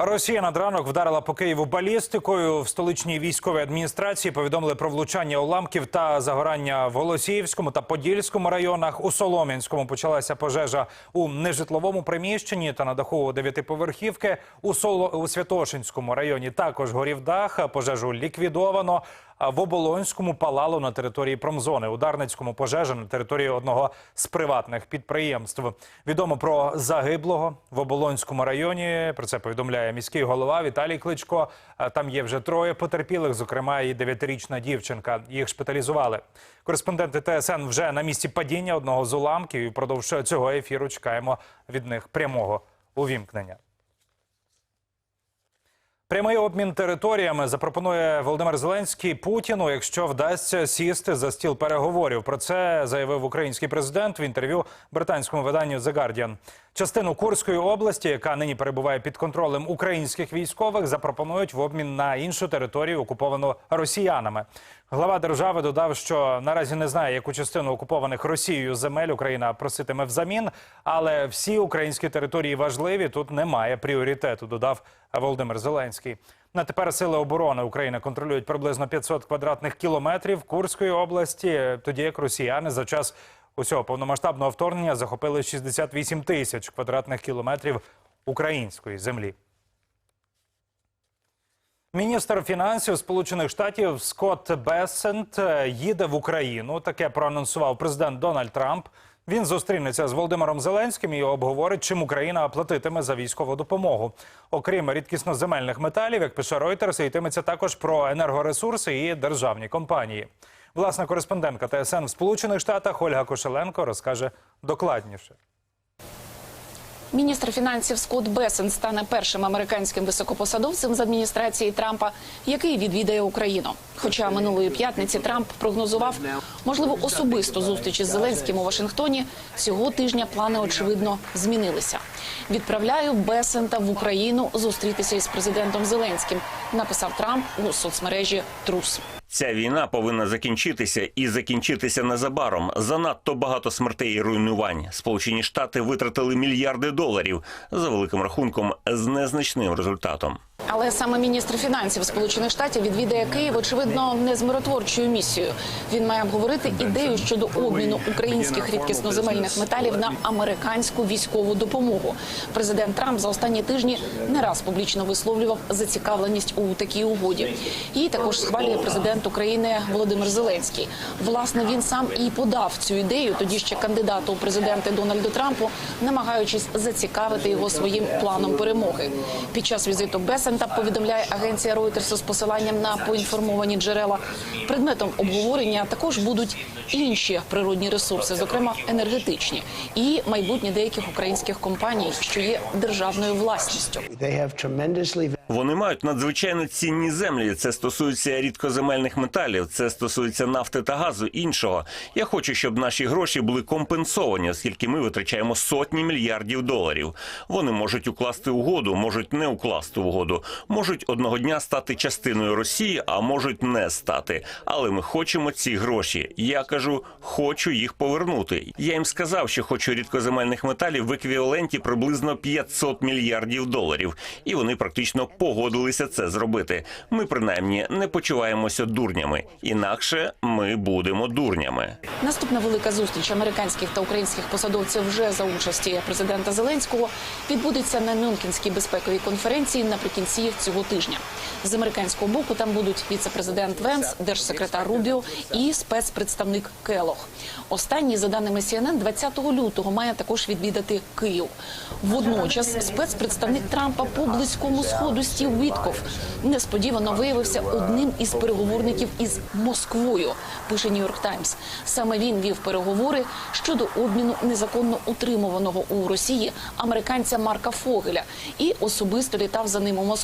Росія над ранок вдарила по Києву балістикою. В столичній військовій адміністрації повідомили про влучання уламків та загорання в Голосіївському та Подільському районах. У Солом'янському почалася пожежа у нежитловому приміщенні та на даху дев'ятиповерхівки. У Соло у Святошинському районі також горів дах. Пожежу ліквідовано. В Оболонському палало на території промзони. У Дарницькому пожежа на території одного з приватних підприємств. Відомо про загиблого в Оболонському районі. Про це повідомляє міський голова Віталій Кличко. Там є вже троє потерпілих, зокрема і дев'ятирічна дівчинка. Їх шпиталізували. Кореспонденти ТСН вже на місці падіння одного з уламків. І впродовж цього ефіру чекаємо від них прямого увімкнення. Прямий обмін територіями запропонує Володимир Зеленський Путіну, якщо вдасться сісти за стіл переговорів. Про це заявив український президент в інтерв'ю британському виданню The Guardian. Частину Курської області, яка нині перебуває під контролем українських військових, запропонують в обмін на іншу територію, окуповану росіянами. Глава держави додав, що наразі не знає, яку частину окупованих Росією земель Україна проситиме взамін, але всі українські території важливі. Тут немає пріоритету. Додав Володимир Зеленський. На тепер сили оборони України контролюють приблизно 500 квадратних кілометрів Курської області, тоді як росіяни за час усього повномасштабного вторгнення захопили 68 тисяч квадратних кілометрів української землі. Міністр фінансів Сполучених Штатів Скотт Бессент е, їде в Україну. Таке проанонсував президент Дональд Трамп. Він зустрінеться з Володимиром Зеленським і обговорить, чим Україна платитиме за військову допомогу. Окрім рідкісноземельних металів, як пише Reuters, йтиметься також про енергоресурси і державні компанії. Власна кореспондентка ТСН в Сполучених Штатах Ольга Кошеленко розкаже докладніше. Міністр фінансів Скотт Бесен стане першим американським високопосадовцем з адміністрації Трампа, який відвідає Україну. Хоча минулої п'ятниці Трамп прогнозував можливо особисту зустріч із Зеленським у Вашингтоні. Цього тижня плани очевидно змінилися. Відправляю Бесента в Україну зустрітися із президентом Зеленським. Написав Трамп у соцмережі Трус. Ця війна повинна закінчитися і закінчитися незабаром. Занадто багато смертей і руйнувань. Сполучені Штати витратили мільярди доларів за великим рахунком з незначним результатом. Але саме міністр фінансів Сполучених Штатів відвідає Київ, очевидно, не з миротворчою місією. Він має обговорити ідею щодо обміну українських рідкісноземельних металів на американську військову допомогу. Президент Трамп за останні тижні не раз публічно висловлював зацікавленість у такій угоді. Її також схвалює президент України Володимир Зеленський. Власне, він сам і подав цю ідею, тоді ще кандидату у президенти Дональду Трампу, намагаючись зацікавити його своїм планом перемоги. Під час візиту Бесента повідомляє агенція Reuters з посиланням на поінформовані джерела. Предметом обговорення також будуть інші природні ресурси, зокрема енергетичні, і майбутнє деяких українських компаній, що є державною власністю. Вони мають надзвичайно цінні землі. Це стосується рідкоземельних металів, це стосується нафти та газу. Іншого я хочу, щоб наші гроші були компенсовані, оскільки ми витрачаємо сотні мільярдів доларів. Вони можуть укласти угоду, можуть не укласти угоду, можуть одного дня стати частиною Росії, а можуть не стати. Але ми хочемо ці гроші. Я кажу, хочу їх повернути. Я їм сказав, що хочу рідкоземельних металів в еквіваленті приблизно 500 мільярдів доларів, і вони практично погодилися це зробити. Ми принаймні не почуваємося дурнями, інакше ми будемо дурнями. Наступна велика зустріч американських та українських посадовців вже за участі президента Зеленського відбудеться на Мюнхенській безпековій конференції наприкінці цього тижня. З американського боку там будуть віце-президент Венс, держсекретар Рубіо і спецпредставник Келох. Останній, за даними CNN, 20 лютого має також відвідати Київ. Водночас спецпредставник Трампа по близькому сходу Стів Вітков несподівано виявився одним із переговорників із Москвою. Пише Нью-Йорк Таймс. Саме він вів переговори щодо обміну незаконно утримуваного у Росії американця Марка Фогеля і особисто літав за ним у Москву.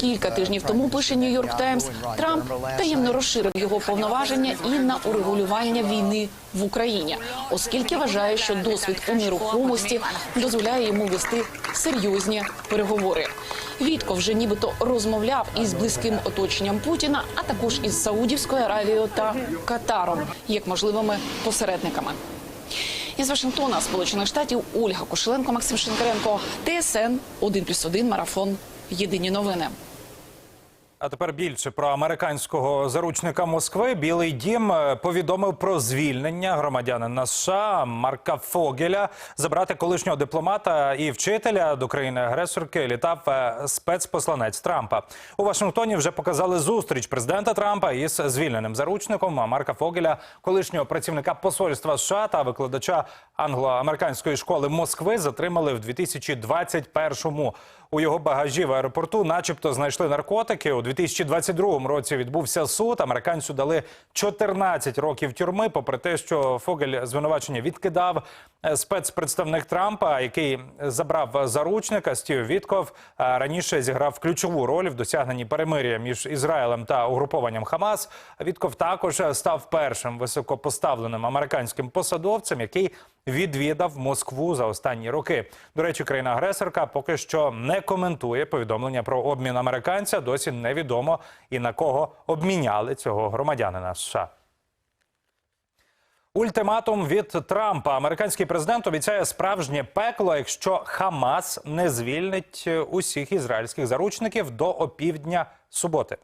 Кілька тижнів тому пише Нью-Йорк Таймс. Трамп таємно розширив його повноваження і на урегулювання війни в Україні, оскільки вважає, що досвід у нерухомості дозволяє йому вести серйозні переговори. Вітко вже нібито розмовляв із близьким оточенням Путіна, а також із Саудівською Аравією та Катаром як можливими посередниками. Із Вашингтона, Сполучених Штатів, Ольга Кошеленко, Максим Шинкаренко, ТСН 1+,1 Марафон. Єдині новини. А тепер більше про американського заручника Москви. Білий дім е, повідомив про звільнення громадянина США Марка Фогеля. Забрати колишнього дипломата і вчителя до країни-агресорки літав е, спецпосланець Трампа. У Вашингтоні вже показали зустріч президента Трампа із звільненим заручником Марка Фогеля, колишнього працівника посольства США та викладача англо-американської школи Москви затримали в 2021-му. У його багажі в аеропорту, начебто, знайшли наркотики. У 2022 році відбувся суд. Американцю дали 14 років тюрми, попри те, що Фогель звинувачення відкидав. Е, Спецпредставник Трампа, який забрав заручника, Стів Вітков, е, раніше зіграв ключову роль в досягненні перемир'я між Ізраїлем та угрупованням Хамас. Вітков також став першим високопоставленим американським посадовцем, який відвідав Москву за останні роки. До речі, країна-агресорка поки що не коментує повідомлення про обмін американця. Досі невідомо і на кого обміняли цього громадянина США. Ультиматум від Трампа. Американський президент обіцяє справжнє пекло, якщо Хамас не звільнить усіх ізраїльських заручників до опівдня суботи.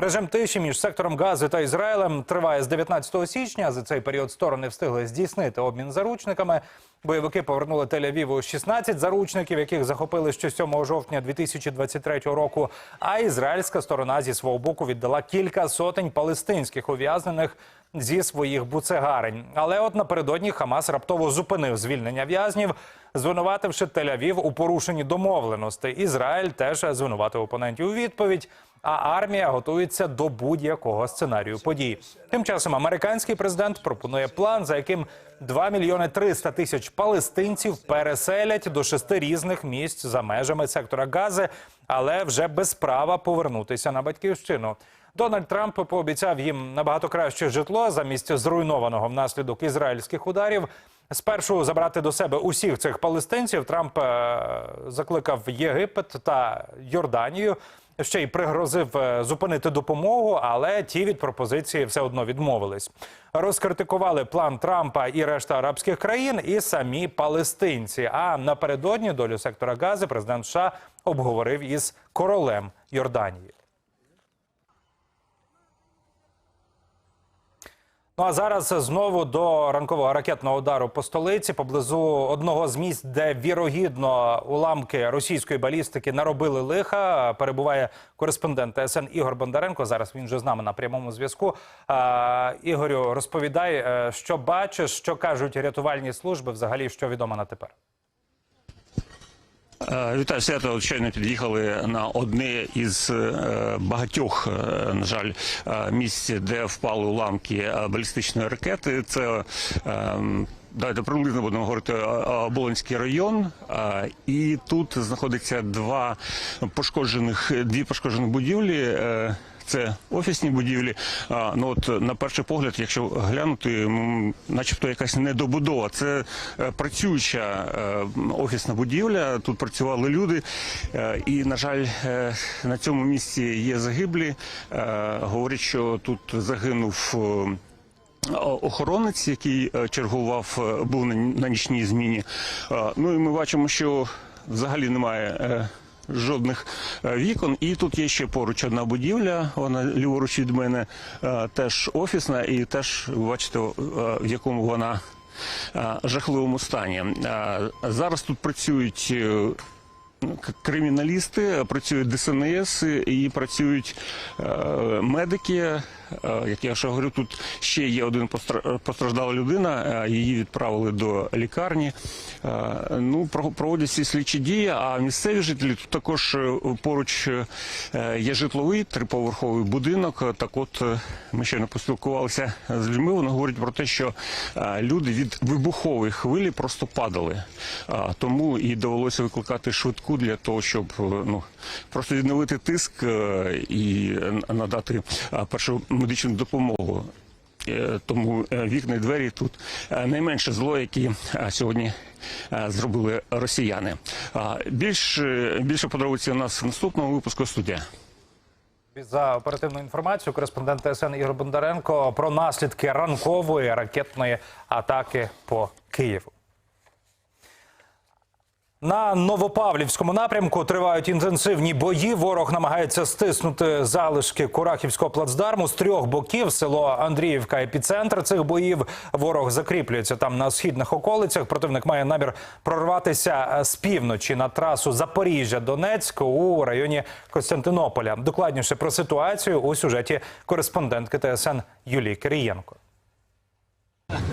Режим тиші між сектором Гази та Ізраїлем триває з 19 січня. За цей період сторони встигли здійснити обмін заручниками. Бойовики повернули Тель-Авіву 16 заручників, яких захопили ще 7 жовтня 2023 року. А ізраїльська сторона зі свого боку віддала кілька сотень палестинських ув'язнених зі своїх буцегарень. Але от напередодні Хамас раптово зупинив звільнення в'язнів, звинувативши Тель-Авів у порушенні домовленостей. Ізраїль теж звинуватив опонентів у відповідь. А армія готується до будь-якого сценарію подій. Тим часом американський президент пропонує план, за яким 2 мільйони 300 тисяч палестинців переселять до шести різних місць за межами сектора Гази, але вже без права повернутися на батьківщину. Дональд Трамп пообіцяв їм набагато краще житло замість зруйнованого внаслідок ізраїльських ударів. Спершу забрати до себе усіх цих палестинців Трамп е, закликав Єгипет та Йорданію. Ще й пригрозив е, зупинити допомогу, але ті від пропозиції все одно відмовились. Розкритикували план Трампа і решта арабських країн, і самі палестинці. А напередодні долю сектора Гази президент США обговорив із королем Йорданії. Ну а зараз знову до ранкового ракетного удару по столиці поблизу одного з місць, де вірогідно уламки російської балістики наробили лиха. Перебуває кореспондент ТСН Ігор Бондаренко. Зараз він вже з нами на прямому зв'язку. Ігорю, розповідай, е, що бачиш, що кажуть рятувальні служби, взагалі що відомо на тепер. Е, Вітаю свято. От Щойно під'їхали на одне із е, багатьох, е, на жаль, місць, де впали уламки балістичної ракети. Це Давайте приблизно будемо говорити е, район, і тут знаходиться два пошкоджених дві пошкоджені будівлі. Це офісні будівлі. А, ну от на перший погляд, якщо глянути, начебто якась недобудова. Це е, працююча е, офісна будівля. Тут працювали люди, Е, і на жаль, на цьому місці є загиблі. Говорять, що тут загинув. Охоронець, який чергував, був на, нічній зміні. Ну і ми бачимо, що взагалі немає жодних е, вікон. І тут є ще поруч одна будівля, вона ліворуч від мене, е, теж офісна, і теж бачите, е, в якому вона жахливому стані. Зараз тут працюють. Е, Криміналісти працюють ДСНС і працюють е, медики. Е, як я вже говорю, тут ще є один постра- постраждала людина. е, її відправили до лікарні. Е, ну про- проводяться слідчі дії. А місцеві жителі тут також е, поруч е, є житловий триповерховий будинок. Е, Так, от е, ми щойно поспілкувалися з людьми. Вони говорять про те, що е, люди від вибухової хвилі просто падали. Тому і довелося викликати швидку для того, щоб е, ну просто відновити тиск е, і е, надати а, першу медичну допомогу. Е, Тому е, вікна і двері тут е, найменше зло, які е, сьогодні е, зробили росіяни. Більш е, більше подробиці у нас в наступному випуску студія. За оперативну інформацію кореспондент ТСН Ігор Бондаренко про наслідки ранкової ракетної атаки по Києву. На Новопавлівському напрямку тривають інтенсивні бої. Ворог намагається стиснути залишки Курахівського плацдарму з трьох боків. Село Андріївка, епіцентр цих боїв. Ворог закріплюється там на східних околицях. Противник має намір прорватися е, з півночі на трасу Запоріжжя-Донецьк у районі Костянтинополя. Докладніше про ситуацію у сюжеті кореспондентки ТСН Юлії Кирієнко.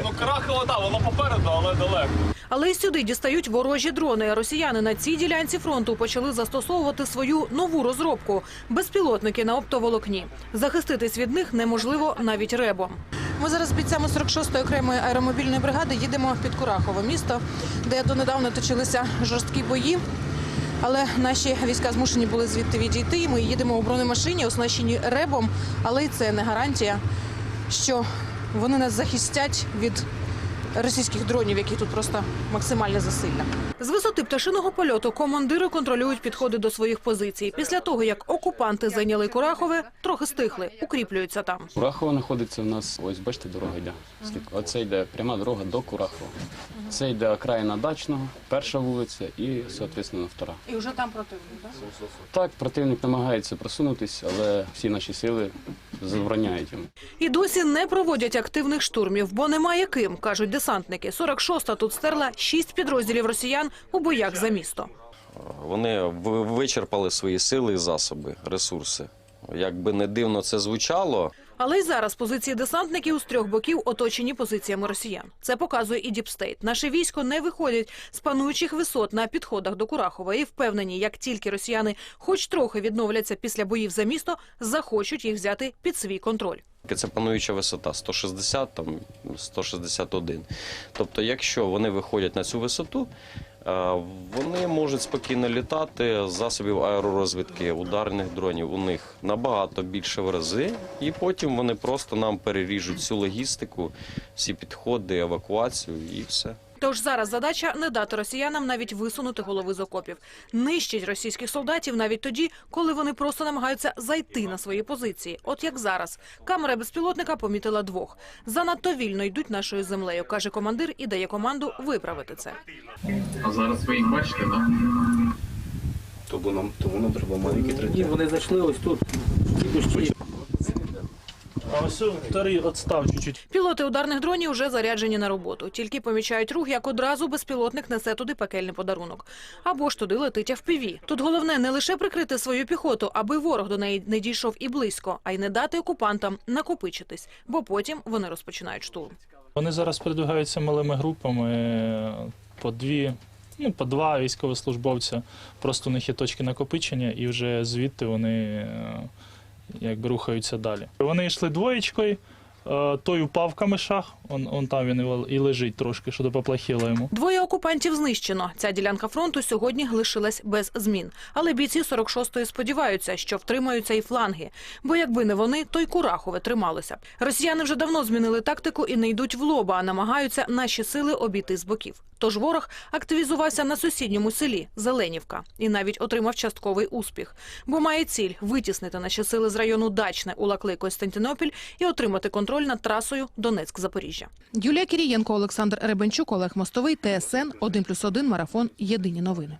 Ну, Крахово, так, воно попереду, але далеко. Але й сюди дістають ворожі дрони. Росіяни на цій ділянці фронту почали застосовувати свою нову розробку безпілотники на оптоволокні. Захиститись від них неможливо навіть ребом. Ми зараз з бійцями 46-ї окремої аеромобільної бригади їдемо під Курахово, місто, де донедавна точилися жорсткі бої. Але наші війська змушені були звідти відійти. Ми їдемо у бронемашині, оснащені ребом, але й це не гарантія, що вони нас захистять від російських дронів, які тут просто максимальне засилля. З висоти пташиного польоту командири контролюють підходи до своїх позицій. Після того, як окупанти зайняли Курахове, трохи стихли, укріплюються там. Курахова знаходиться у нас, ось бачите, дорога йде. Оце йде пряма дорога до Курахова. Це йде окраїна дачного, перша вулиця і, соответственно, втора. І вже там противник, так? Так, противник намагається просунутись, але всі наші сили забороняють йому. І досі не проводять активних штурмів, бо немає ким, кажуть десантники. 46-та тут стерла шість підрозділів росіян у боях за місто. Вони вичерпали свої сили і засоби, ресурси. Як би не дивно це звучало, Але й зараз позиції десантників з трьох боків оточені позиціями росіян. Це показує і Діпстейт. Наше військо не виходить з пануючих висот на підходах до Курахова і впевнені, як тільки росіяни хоч трохи відновляться після боїв за місто, захочуть їх взяти під свій контроль. Це пануюча висота 160, там 161. Тобто, якщо вони виходять на цю висоту, е, вони можуть спокійно літати з засобів аеророзвідки, ударних дронів. У них набагато більше в рази, і потім вони просто нам переріжуть всю логістику, всі підходи, евакуацію і все. Тож зараз задача не дати росіянам навіть висунути голови з окопів. Нищить російських солдатів навіть тоді, коли вони просто намагаються зайти на свої позиції. От як зараз. Камера безпілотника помітила двох. Занадто вільно йдуть нашою землею, каже командир і дає команду виправити це. А зараз ви їх бачите, так? Тому нам, тому нам треба маленький І вони зайшли ось тут. А ось вторий відстав чуть-чуть. Пілоти ударних дронів вже заряджені на роботу. Тільки помічають рух, як одразу безпілотник несе туди пекельний подарунок. Або ж туди летить FPV. Тут головне не лише прикрити свою піхоту, аби ворог до неї не дійшов і близько, а й не дати окупантам накопичитись, бо потім вони розпочинають штурм. Вони зараз передвигаються малими групами е, по дві, ну по два військовослужбовця. Просто у них є точки накопичення, і вже звідти вони е, якби рухаються далі. Вони йшли двоєчкою. е, Той упав в камешах, он, он там він і лежить трошки, що поплахіло йому. Двоє окупантів знищено. Ця ділянка фронту сьогодні лишилась без змін. Але бійці 46-ї сподіваються, що втримаються і фланги. Бо якби не вони, то й Курахове трималося. Росіяни вже давно змінили тактику і не йдуть в лоба, а намагаються наші сили обійти з боків. Тож ворог активізувався на сусідньому селі Зеленівка і навіть отримав частковий успіх. Бо має ціль витіснити наші сили з району Дачне у Лаклей Костянтинопіль і отримати контроль над трасою Донецьк-Запоріжжя. Юлія Кірієнко, Олександр Ребенчук, Олег Мостовий, ТСН 1+,1, Марафон. Єдині новини.